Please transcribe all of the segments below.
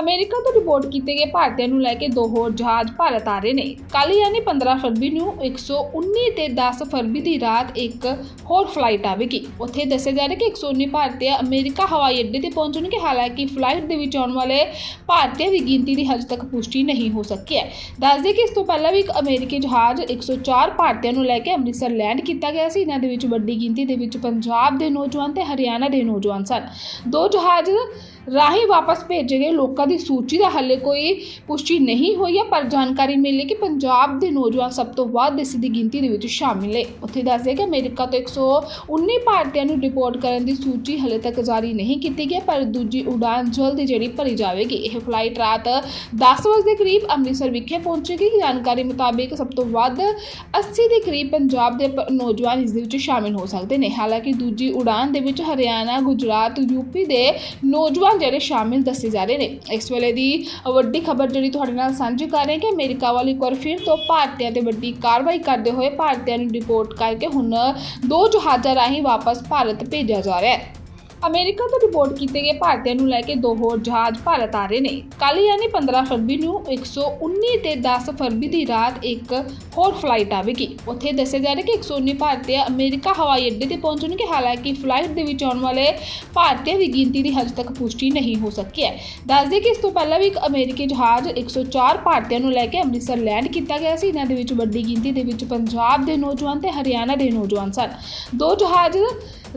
America ਤੋਂ report ਕੀਤੇ ਗਏ ਭਾਰਤੀਆਂ ਨੂੰ ਲੈ ਕੇ ਦੋ ਹੋਰ ਜਹਾਜ਼ ਭਾਰਤ ਆ ਰਹੇ ਨੇ। ਕੱਲ੍ਹ ਯਾਨੀ 15 ਫਰਵਰੀ ਨੂੰ 119 ਤੇ 10 ਫਰਵਰੀ ਦੀ ਰਾਤ ਇੱਕ ਹੋਰ ਫਲਾਈਟ ਆਵੇਗੀ। ਉੱਥੇ ਦੱਸਿਆ ਜਾ ਰਿਹਾ ਕਿ 119 ਭਾਰਤੀ ਅਮਰੀਕਾ ਹਵਾਈ ਅੱਡੇ ਤੇ ਪਹੁੰਚਣਗੇ ਹਾਲਾਂਕਿ ਫਲਾਈਟ ਦੇ ਵਿੱਚ ਆਉਣ ਵਾਲੇ ਭਾਰਤੀਆਂ ਦੀ ਗਿਣਤੀ ਦੀ ਹਜੇ ਤੱਕ ਪੁਸ਼ਟੀ ਨਹੀਂ ਹੋ ਸਕੀ ਹੈ। ਦੱਸਦੇ ਕਿ ਇਸ ਤੋਂ ਪਹਿਲਾਂ ਵੀ ਇੱਕ ਅਮਰੀਕੀ ਜਹਾਜ਼ 104 ਭਾਰਤੀਆਂ ਨੂੰ ਲੈ ਕੇ ਅੰਮ੍ਰਿਤਸਰ ਲੈਂਡ ਕੀਤਾ ਗਿਆ ਸੀ। ਇਹਨਾਂ ਦੇ ਵਿੱਚ ਵੱਡੀ ਗਿਣਤੀ ਦੇ ਵਿੱਚ ਪੰਜਾਬ ਦੇ ਨੌਜਵਾਨ ਤੇ ਹਰਿਆਣਾ ਦੇ ਨੌਜਵਾਨ ਸਨ। ਦੋ ਜਹਾਜ਼ ਰਾਹੀਂ ਵਾਪਸ ਭੇਜੇ ਗਏ ਲੋਕਾਂ ਦੀ ਸੂਚੀ ਦਾ ਹਾਲੇ ਕੋਈ ਪੁਸ਼ਟੀ ਨਹੀਂ ਹੋਈ ਹੈ, ਪਰ ਜਾਣਕਾਰੀ ਮਿਲੀ ਕਿ ਪੰਜਾਬ ਦੇ ਨੌਜਵਾਨ ਸਭ ਤੋਂ ਵੱਧ ਇਸ ਦੀ ਗਿਣਤੀ ਦੇ ਵਿੱਚ ਸ਼ਾਮਿਲ ਹੈ। ਉੱਥੇ ਦੱਸਦੇ ਕਿ ਅਮਰੀਕਾ ਤੋਂ 119 ਭਾਰਤੀਆਂ ਨੂੰ ਰਿਪੋਰਟ ਕਰਨ ਦੀ ਸੂਚੀ ਹਾਲੇ ਤੱਕ ਜਾਰੀ ਨਹੀਂ ਕੀਤੀ ਗਈ, ਪਰ ਦੂਜੀ ਉਡਾਨ ਜਲਦੀ ਜਿਹੜੀ ਭਰੀ ਜਾਵੇਗੀ। ਇਹ ਫਲਾਈਟ ਰਾਤ 10 ਵਜੇ ਦੇ ਕਰੀਬ ਅੰਮ੍ਰਿਤਸਰ ਵਿਖੇ ਪਹੁੰਚੇਗੀ। ਜਾਣਕਾਰੀ ਮੁਤਾਬਿਕ ਸਭ ਤੋਂ ਵੱਧ 80 ਦੇ ਕਰੀਬ ਪੰਜਾਬ ਦੇ ਨੌਜਵਾਨ ਇਸ ਦੇ ਵਿੱਚ ਸ਼ਾਮਿਲ ਹੋ ਸਕਦੇ ਨੇ। ਹਾਲਾਂਕਿ ਦੂਜੀ ਉਡਾਨ ਦੇ ਵਿੱਚ ਹਰਿਆਣਾ, ਗੁਜਰਾਤ ਯੂਪੀ ਦੇ ਨੌਜਵਾਨ ਜਿਹੜੇ ਸ਼ਾਮਿਲ ਦੱਸੇ ਜਾ ਰਹੇ ਨੇ। ਇਸ ਵੇਲੇ ਦੀ ਵੱਡੀ ਖਬਰ ਜਿਹੜੀ ਤੁਹਾਡੇ ਨਾਲ ਸਾਂਝੀ ਕਰ ਰਹੇ ਕਿ ਅਮਰੀਕਾ ਵਾਲੀ ਇੱਕ ਵਾਰ ਫਿਰ ਤੋਂ ਭਾਰਤੀਆਂ ਤੇ ਵੱਡੀ ਕਾਰਵਾਈ ਕਰਦੇ ਹੋਏ ਭਾਰਤੀਆਂ ਨੂੰ ਰਿਪੋਰਟ ਕਰਕੇ ਹੁਣ ਦੋ ਜਹਾਜ਼ਾਂ ਰਾਹੀਂ ਵਾਪਸ ਭਾਰਤ ਭੇਜਿਆ ਜਾ ਰਿਹਾ ਹੈ। ਅਮਰੀਕਾ ਤੋਂ ਰਿਪੋਰਟ ਕੀਤੇ ਗਏ ਭਾਰਤੀਆਂ ਨੂੰ ਲੈ ਕੇ ਦੋ ਹੋਰ ਜਹਾਜ਼ ਭਾਰਤ ਆ ਰਹੇ ਨੇ। ਕੱਲ੍ਹ ਯਾਨੀ 15 ਫਰਵਰੀ ਨੂੰ 119 ਤੇ 10 ਫਰਵਰੀ ਦੀ ਰਾਤ ਇੱਕ ਹੋਰ ਫਲਾਈਟ ਆਵੇਗੀ। ਉੱਥੇ ਦੱਸਿਆ ਜਾ ਰਿਹਾ ਕਿ 119 ਭਾਰਤੀ ਅਮਰੀਕਾ ਹਵਾਈ ਅੱਡੇ ਤੇ ਪਹੁੰਚਣਗੇ। ਹਾਲਾਂਕਿ ਫਲਾਈਟ ਦੇ ਵਿੱਚ ਆਉਣ ਵਾਲੇ ਭਾਰਤੀਆਂ ਦੀ ਗਿਣਤੀ ਦੀ ਹਜੇ ਤੱਕ ਪੁਸ਼ਟੀ ਨਹੀਂ ਹੋ ਸਕੀ ਹੈ। ਦੱਸਦੇ ਕਿ ਇਸ ਤੋਂ ਪਹਿਲਾਂ ਵੀ ਇੱਕ ਅਮਰੀਕੀ ਜਹਾਜ਼ 104 ਭਾਰਤੀਆਂ ਨੂੰ ਲੈ ਕੇ ਅੰਮ੍ਰਿਤਸਰ ਲੈਂਡ ਕੀਤਾ ਗਿਆ ਸੀ। ਇਹਨਾਂ ਦੇ ਵਿੱਚ ਵੱਡੀ ਗਿਣਤੀ ਦੇ ਵਿੱਚ ਪੰਜਾਬ ਦੇ ਨੌਜਵਾਨ ਤੇ ਹਰਿਆਣਾ ਦੇ ਨੌਜਵਾਨ ਸਨ। ਦੋ ਜਹਾਜ਼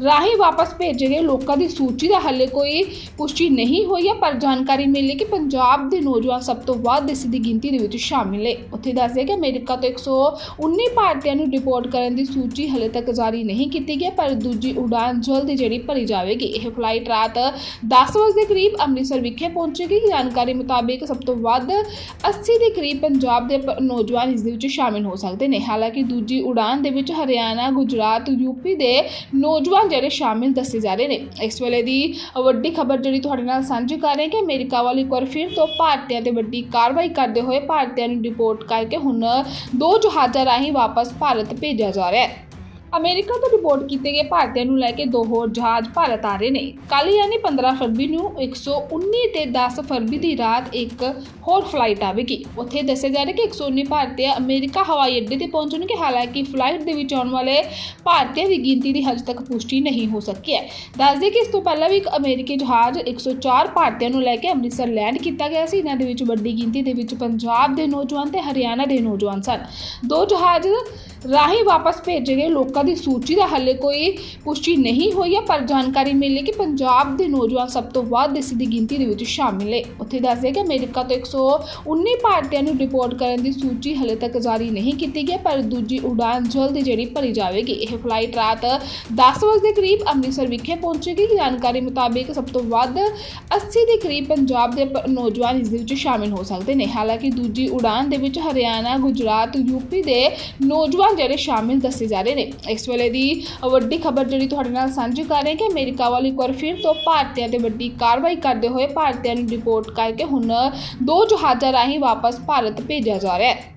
ਰਾਹੀਂ ਵਾਪਸ ਭੇਜੇ ਗਏ ਲੋਕਾਂ ਦੀ ਸੂਚੀ ਦਾ ਹਾਲੇ ਕੋਈ ਪੁਸ਼ਟੀ ਨਹੀਂ ਹੋਈ ਹੈ ਪਰ ਜਾਣਕਾਰੀ ਮਿਲੀ ਕਿ ਪੰਜਾਬ ਦੇ ਨੌਜਵਾਨ ਸਭ ਤੋਂ ਵੱਧ ਇਸ ਦੀ ਗਿਣਤੀ ਦੇ ਵਿੱਚ ਸ਼ਾਮਿਲ ਹੈ ਉੱਥੇ ਦੱਸਦੇ ਕਿ ਅਮਰੀਕਾ ਤੋਂ 119 ਭਾਰਤੀਆਂ ਨੂੰ ਰਿਪੋਰਟ ਕਰਨ ਦੀ ਸੂਚੀ ਹਾਲੇ ਤੱਕ ਜਾਰੀ ਨਹੀਂ ਕੀਤੀ ਗਈ, ਪਰ ਦੂਜੀ ਉਡਾਨ ਜਲਦ ਜਿਹੜੀ ਭਰੀ ਜਾਵੇਗੀ। ਇਹ ਫਲਾਈਟ ਰਾਤ 10 ਵਜੇ ਦੇ ਕਰੀਬ ਅੰਮ੍ਰਿਤਸਰ ਵਿਖੇ ਪਹੁੰਚੇਗੀ। ਜਾਣਕਾਰੀ ਮੁਤਾਬਿਕ ਸਭ ਤੋਂ ਵੱਧ 80 ਦੇ ਕਰੀਬ ਪੰਜਾਬ ਦੇ ਨੌਜਵਾਨ ਇਸ ਦੇ ਵਿੱਚ ਸ਼ਾਮਿਲ ਹੋ ਸਕਦੇ ਨੇ। ਹਾਲਾਂਕਿ ਦੂਜੀ ਉਡਾਨ ਦੇ ਵਿੱਚ ਹਰਿਆਣਾ, ਗੁਜਰਾਤ ਯੂਪੀ ਦੇ ਨੌਜਵਾਨ ਜਿਹੜੇ ਸ਼ਾਮਿਲ ਦੱਸੇ ਜਾ ਰਹੇ ਨੇ। ਇਸ ਵੇਲੇ ਦੀ ਵੱਡੀ ਖਬਰ ਜਿਹੜੀ ਤੁਹਾਡੇ ਨਾਲ ਸਾਂਝੀ ਕਰ ਰਹੇ ਕਿ ਅਮਰੀਕਾ ਵੱਲ ਇੱਕ ਵਾਰ ਫਿਰ ਤੋਂ ਭਾਰਤੀਆਂ ਤੇ ਵੱਡੀ ਕਾਰਵਾਈ ਕਰਦੇ ਹੋਏ ਭਾਰਤੀਆਂ ਨੂੰ ਰਿਪੋਰਟ ਕਰਕੇ ਹੁਣ ਦੋ ਜਹਾਜ਼ਾਂ ਰਾਹੀਂ ਵਾਪਸ ਭਾਰਤ ਭੇਜਿਆ ਜਾ ਰਿਹਾ ਹੈ। ਅਮਰੀਕਾ ਤੋਂ ਰਿਪੋਰਟ ਕੀਤੇ ਗਏ ਭਾਰਤੀਆਂ ਨੂੰ ਲੈ ਕੇ ਦੋ ਹੋਰ ਜਹਾਜ਼ ਭਾਰਤ ਆ ਰਹੇ ਨੇ। ਕੱਲ੍ਹ ਯਾਨੀ 15 ਫਰਵਰੀ ਨੂੰ 119 ਤੇ 10 ਫਰਵਰੀ ਦੀ ਰਾਤ ਇੱਕ ਹੋਰ ਫਲਾਈਟ ਆਵੇਗੀ। ਉੱਥੇ ਦੱਸਿਆ ਜਾ ਰਿਹਾ ਕਿ 119 ਭਾਰਤੀ ਅਮਰੀਕਾ ਹਵਾਈ ਅੱਡੇ ਤੇ ਪਹੁੰਚਣਗੇ। ਹਾਲਾਂਕਿ ਫਲਾਈਟ ਦੇ ਵਿੱਚ ਆਉਣ ਵਾਲੇ ਭਾਰਤੀਆਂ ਦੀ ਗਿਣਤੀ ਦੀ ਹਜੇ ਤੱਕ ਪੁਸ਼ਟੀ ਨਹੀਂ ਹੋ ਸਕੀ ਹੈ। ਦੱਸਦੇ ਕਿ ਇਸ ਤੋਂ ਪਹਿਲਾਂ ਵੀ ਇੱਕ ਅਮਰੀਕੀ ਜਹਾਜ਼ 104 ਭਾਰਤੀਆਂ ਨੂੰ ਲੈ ਕੇ ਅੰਮ੍ਰਿਤਸਰ ਲੈਂਡ ਕੀਤਾ ਗਿਆ ਸੀ। ਇਹਨਾਂ ਦੇ ਵਿੱਚ ਵੱਡੀ ਗਿਣਤੀ ਦੇ ਵਿੱਚ ਪੰਜਾਬ ਦੇ ਨੌਜਵਾਨ ਤੇ ਹਰਿਆਣਾ ਦੇ ਨੌਜਵਾਨ ਸਨ। ਦੋ ਜਹਾਜ਼ ਰਾਹੀਂ ਵਾਪਸ ਭੇਜੇ ਗਏ ਲੋਕਾਂ ਦੀ ਸੂਚੀ ਦਾ ਹਾਲੇ ਕੋਈ ਪੁਸ਼ਟੀ ਨਹੀਂ ਹੋਈ ਹੈ ਪਰ ਜਾਣਕਾਰੀ ਮਿਲੀ ਕਿ ਪੰਜਾਬ ਦੇ ਨੌਜਵਾਨ ਸਭ ਤੋਂ ਵੱਧ ਇਸ ਦੀ ਗਿਣਤੀ ਦੇ ਵਿੱਚ ਸ਼ਾਮਿਲ ਹੈ ਉੱਥੇ ਦੱਸਦੇ ਕਿ ਅਮਰੀਕਾ ਤੋਂ 119 ਭਾਰਤੀਆਂ ਨੂੰ ਰਿਪੋਰਟ ਕਰਨ ਦੀ ਸੂਚੀ ਹਾਲੇ ਤੱਕ ਜਾਰੀ ਨਹੀਂ ਕੀਤੀ ਗਈ, ਪਰ ਦੂਜੀ ਉਡਾਨ ਜਲਦ ਜਿਹੜੀ ਭਰੀ ਜਾਵੇਗੀ। ਇਹ ਫਲਾਈਟ ਰਾਤ 10 ਵਜੇ ਦੇ ਕਰੀਬ ਅੰਮ੍ਰਿਤਸਰ ਵਿਖੇ ਪਹੁੰਚੇਗੀ। ਜਾਣਕਾਰੀ ਮੁਤਾਬਿਕ ਸਭ ਤੋਂ ਵੱਧ 80 ਦੇ ਕਰੀਬ ਪੰਜਾਬ ਦੇ ਨੌਜਵਾਨ ਇਸ ਦੇ ਵਿੱਚ ਸ਼ਾਮਿਲ ਹੋ ਸਕਦੇ ਨੇ। ਹਾਲਾਂਕਿ ਦੂਜੀ ਉਡਾਨ ਦੇ ਵਿੱਚ ਹਰਿਆਣਾ, ਗੁਜਰਾਤ ਯੂਪੀ ਦੇ ਨੌਜਵਾਨ ਜਿਹੜੇ ਸ਼ਾਮਿਲ ਦੱਸੇ ਜਾ ਰਹੇ ਨੇ। ਇਸ ਵੇਲੇ ਦੀ ਵੱਡੀ ਖਬਰ ਜਿਹੜੀ ਤੁਹਾਡੇ ਨਾਲ ਸਾਂਝੀ ਕਰ ਰਹੇ ਕਿ ਅਮਰੀਕਾ ਵੱਲ ਇੱਕ ਵਾਰ ਫਿਰ ਤੋਂ ਭਾਰਤੀਆਂ ਤੇ ਵੱਡੀ ਕਾਰਵਾਈ ਕਰਦੇ ਹੋਏ ਭਾਰਤੀਆਂ ਨੂੰ ਰਿਪੋਰਟ ਕਰਕੇ ਹੁਣ ਦੋ ਜਹਾਜ਼ਾਂ ਰਾਹੀਂ ਵਾਪਸ ਭਾਰਤ ਭੇਜਿਆ ਜਾ ਰਿਹਾ ਹੈ।